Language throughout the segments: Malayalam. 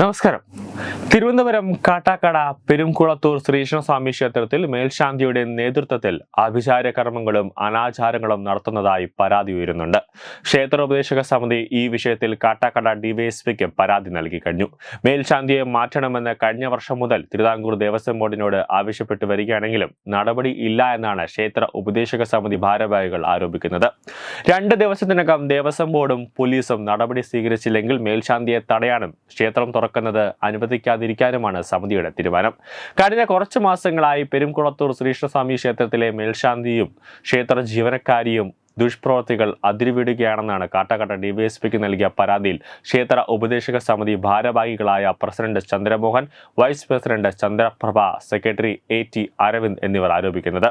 నమస్కారం തിരുവനന്തപുരം കാട്ടാക്കട പെരുംകുളത്തൂർ ശ്രീകൃഷ്ണസ്വാമി ക്ഷേത്രത്തിൽ മേൽശാന്തിയുടെ നേതൃത്വത്തിൽ അഭിചാര കർമ്മങ്ങളും അനാചാരങ്ങളും നടത്തുന്നതായി പരാതി ഉയരുന്നുണ്ട്. ക്ഷേത്രോപദേശക സമിതി ഈ വിഷയത്തിൽ കാട്ടാക്കട ഡിവൈഎസ്പിക്ക് പരാതി നൽകി കഴിഞ്ഞു. മേൽശാന്തിയെ മാറ്റണമെന്ന് കഴിഞ്ഞ വർഷം മുതൽ തിരുവിതാംകൂർ ദേവസ്വം ബോർഡിനോട് ആവശ്യപ്പെട്ടു വരികയാണെങ്കിലും നടപടി ഇല്ല എന്നാണ് ക്ഷേത്ര ഉപദേശക സമിതി ഭാരവാഹികൾ ആരോപിക്കുന്നത്. രണ്ട് ദിവസത്തിനകം ദേവസ്വം ബോർഡും പോലീസും നടപടി സ്വീകരിച്ചില്ലെങ്കിൽ മേൽശാന്തിയെ തടയാനും ക്ഷേത്രം തുറക്കുന്നത് അനുവദിക്കാതിരിക്കാനുമാണ് സമിതിയുടെ തീരുമാനം. കഴിഞ്ഞ കുറച്ച് മാസങ്ങളായി പെരുംകുളത്തൂർ ശ്രീകൃഷ്ണസ്വാമി ക്ഷേത്രത്തിലെ മേൽശാന്തിയും ക്ഷേത്ര ജീവനക്കാരിയും ദുഷ്പ്രവർത്തികൾ അതിരുവിടുകയാണെന്നാണ് കാട്ടാക്കട്ട ഡിവൈഎസ്പിക്ക് നൽകിയ പരാതിയിൽ ക്ഷേത്ര ഉപദേശക സമിതി ഭാരവാഹികളായ president Chandramohan vice president Chandraprabha secretary A T Aravind എന്നിവർ ആരോപിക്കുന്നത്.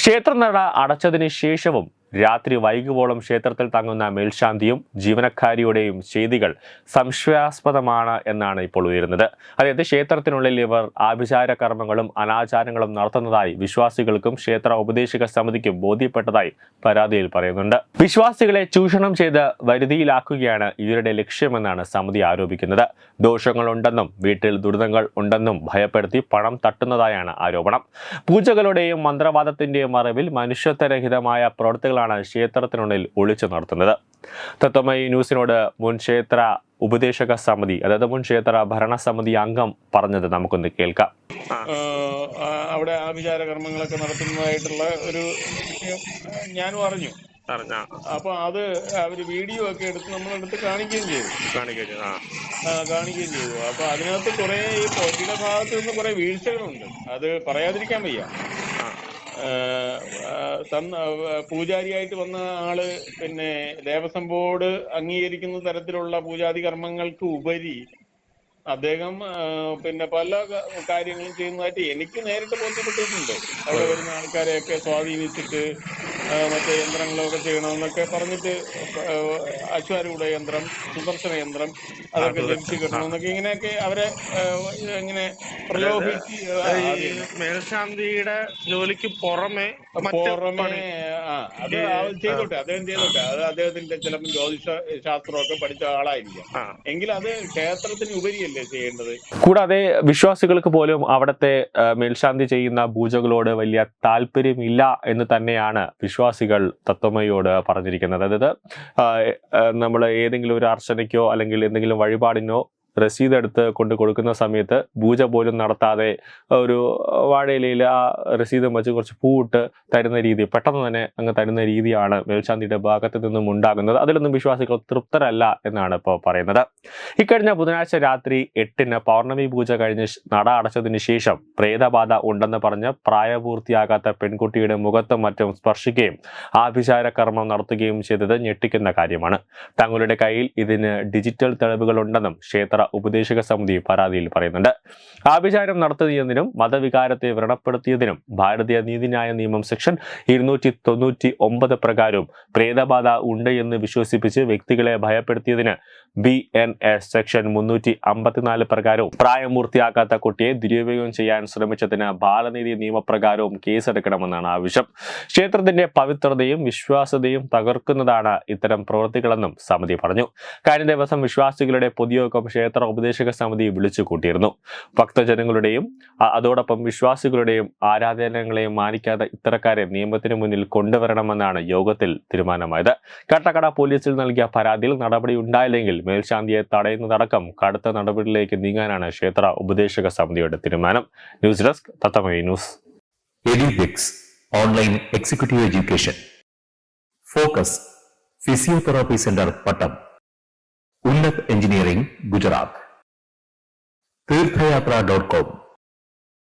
ക്ഷേത്രനട അടച്ചതിന് ശേഷവും രാത്രി വൈകുവോളം ക്ഷേത്രത്തിൽ തങ്ങുന്ന മേൽശാന്തിയും ജീവനക്കാരിയുടെയും ചെയ്തികൾ സംശയാസ്പദമാണ് എന്നാണ് ഇപ്പോൾ ഉയരുന്നത്. അതായത് ക്ഷേത്രത്തിനുള്ളിൽ ഇവർ ആഭിചാര കർമ്മങ്ങളും അനാചാരങ്ങളും നടത്തുന്നതായി വിശ്വാസികൾക്കും ക്ഷേത്ര ഉപദേശിക സമിതിക്കും ബോധ്യപ്പെട്ടതായി പരാതിയിൽ പറയുന്നുണ്ട്. വിശ്വാസികളെ ചൂഷണം ചെയ്ത് വരുതിയിലാക്കുകയാണ് ഇവരുടെ ലക്ഷ്യമെന്നാണ് സമിതി ആരോപിക്കുന്നത്. ദോഷങ്ങളുണ്ടെന്നും വീട്ടിൽ ദുരിതങ്ങൾ ഉണ്ടെന്നും ഭയപ്പെടുത്തി പണം തട്ടുന്നതായാണ് ആരോപണം. പൂജകളുടെയും മന്ത്രവാദത്തിന്റെയും മറവിൽ മനുഷ്യത്വരഹിതമായ പ്രവൃത്തികളാണ് ക്ഷേത്രത്തിനുള്ളിൽ ഒളിച്ചു നടത്തുന്നത്. തത്വമയി ന്യൂസിനോട് മുൻ ക്ഷേത്ര ഉപദേശക സമിതി അതായത് മുൻ ക്ഷേത്ര ഭരണസമിതി അംഗം പറഞ്ഞത് നമുക്കൊന്ന് കേൾക്കാം. അവിടെ ആഭിചാര കർമ്മങ്ങളൊക്കെ നടത്തുന്നതായിട്ടുള്ള ഒരു വിഷയം ഞാനും അറിഞ്ഞു. അപ്പൊ അത് അവർ വീഡിയോ ഒക്കെ എടുത്ത് നമ്മളെടുത്ത് കാണിക്കുകയും ചെയ്തു. ആ, കാണിക്കുകയും ചെയ്തു. അപ്പൊ അതിനകത്ത് കുറെ ഈ പൊറ്റിയുടെ ഭാഗത്ത് നിന്ന് കുറെ വീഴ്ചകളുണ്ട്. അത് പറയാതിരിക്കാൻ വയ്യ. പൂജാരിയായിട്ട് വന്ന ആൾ പിന്നെ ദേവസ്വം ബോർഡ് അംഗീകരിക്കുന്ന തരത്തിലുള്ള പൂജാതി കർമ്മങ്ങൾക്ക് ഉപരി അദ്ദേഹം പിന്നെ പല കാര്യങ്ങളും ചെയ്യുന്നതായിട്ട് എനിക്ക് നേരിട്ട് ബോധ്യപ്പെട്ടിട്ടുണ്ട്. അവിടെ വരുന്ന ആൾക്കാരെയൊക്കെ സ്വാധീനിച്ചിട്ട് മറ്റേ യന്ത്രങ്ങളൊക്കെ ചെയ്യണമെന്നൊക്കെ പറഞ്ഞിട്ട് അശ്വാരൂഢ യന്ത്രം സുദർശന യന്ത്രം അതൊക്കെ ജപിച്ച് കിട്ടണമെന്നൊക്കെ ഇങ്ങനെയൊക്കെ അവരെ ഇങ്ങനെ പ്രലോഭിച്ച് മേൽശാന്തിയുടെ ജോലിക്ക് പുറമെ പുറമെ ആ അത് ചെയ്തോട്ടെ അദ്ദേഹം ചെയ്തോട്ടെ. അത് അദ്ദേഹത്തിന്റെ ചിലപ്പോൾ ജ്യോതിഷ ശാസ്ത്രമൊക്കെ പഠിച്ച ആളായിരിക്കാം. എങ്കിലത് എങ്കിൽ അത് ക്ഷേത്രത്തിന് ഉപരിയല്ലേ? കൂടാതെ വിശ്വാസികൾക്ക് പോലും അവിടുത്തെ മേൽശാന്തി ചെയ്യുന്ന പൂജകളോട് വലിയ താല്പര്യമില്ല എന്ന് തന്നെയാണ് വിശ്വാസികൾ തത്വമയോട് പറഞ്ഞിരിക്കുന്നത്. അതായത് നമ്മൾ ഏതെങ്കിലും ഒരു അർച്ചനയ്ക്കോ അല്ലെങ്കിൽ എന്തെങ്കിലും വഴിപാടിനോ രസീത് എടുത്ത് കൊണ്ട് കൊടുക്കുന്ന സമയത്ത് പൂജ പോലും നടത്താതെ ഒരു വാഴയിലയിൽ ആ രസീതും വെച്ച് കുറച്ച് പൂവിട്ട് തരുന്ന രീതി പെട്ടെന്ന് തന്നെ അങ്ങ് തരുന്ന രീതിയാണ് മേൽശാന്തിയുടെ ഭാഗത്ത് നിന്നും ഉണ്ടാകുന്നത്. അതിലൊന്നും വിശ്വാസികൾ തൃപ്തരല്ല എന്നാണ് ഇപ്പോൾ പറയുന്നത്. ഇക്കഴിഞ്ഞ ബുധനാഴ്ച രാത്രി എട്ടിന് പൗർണമി പൂജ കഴിഞ്ഞ് നട അടച്ചതിന് ശേഷം പ്രേതബാധ ഉണ്ടെന്ന് പറഞ്ഞ് പ്രായപൂർത്തിയാകാത്ത പെൺകുട്ടിയുടെ മുഖത്തും മറ്റും സ്പർശിക്കുകയും ആഭിചാര കർമ്മം നടത്തുകയും ചെയ്തത് ഞെട്ടിക്കുന്ന കാര്യമാണ്. തങ്ങളുടെ കയ്യിൽ ഇതിന് ഡിജിറ്റൽ തെളിവുകളുണ്ടെന്നും ക്ഷേത്ര ഉപദേശക സമിതി പരാതിയിൽ പറയുന്നുണ്ട്. ആഭിചാരം നടത്തിയതിനും മതവികാരത്തെ വ്രണപ്പെടുത്തിയതിനും ഭാരതീയ നീതിന്യായ നിയമം സെക്ഷൻ ഇരുന്നൂറ്റി തൊണ്ണൂറ്റി ഒമ്പത് പ്രകാരവും പ്രേതബാധ ഉണ്ട് എന്ന് വിശ്വസിപ്പിച്ച് വ്യക്തികളെ ഭയപ്പെടുത്തിയതിന് ബി എൻ എസ് സെക്ഷൻ മുന്നൂറ്റി അമ്പത്തിനാല് പ്രകാരവും പ്രായം പൂർത്തിയാക്കാത്ത കുട്ടിയെ ദുരുപയോഗം ചെയ്യാൻ ശ്രമിച്ചതിന് ബാലനീതി നിയമപ്രകാരവും കേസെടുക്കണമെന്നാണ് ആവശ്യം. ക്ഷേത്രത്തിന്റെ പവിത്രതയും വിശ്വാസതയും തകർക്കുന്നതാണ് ഇത്തരം പ്രവൃത്തികളെന്നും സമിതി പറഞ്ഞു. കഴിഞ്ഞ ദിവസം വിശ്വാസികളുടെ പൊതുയോഗം ക്ഷേത്ര ഉപദേശക സമിതി വിളിച്ചു കൂട്ടിയിരുന്നു. ഭക്തജനങ്ങളുടെയും അതോടൊപ്പം വിശ്വാസികളുടെയും ആരാധനകളെയും മാനിക്കാതെ ഇത്തരക്കാരെ നിയമത്തിന് മുന്നിൽ കൊണ്ടുവരണമെന്നാണ് യോഗത്തിൽ തീരുമാനമായത്. കട്ടക്കട പോലീസിൽ നൽകിയ പരാതിയിൽ നടപടി ഉണ്ടായില്ലെങ്കിൽ മേൽശാന്തിയെ തടയുന്നതടക്കം കടുത്ത നടപടിയിലേക്ക് നീങ്ങാനാണ് ക്ഷേത്ര ഉപദേശക സമിതിയുടെ തീരുമാനം. News desk തത്തമൈ news. Online executive education. Focus physiotherapy centre Pattom. ഉന്നത് എഞ്ചിനീയറിംഗ് ഗുജറാത്ത് തീർത്ഥയാത്ര ഡോട്ട് കോം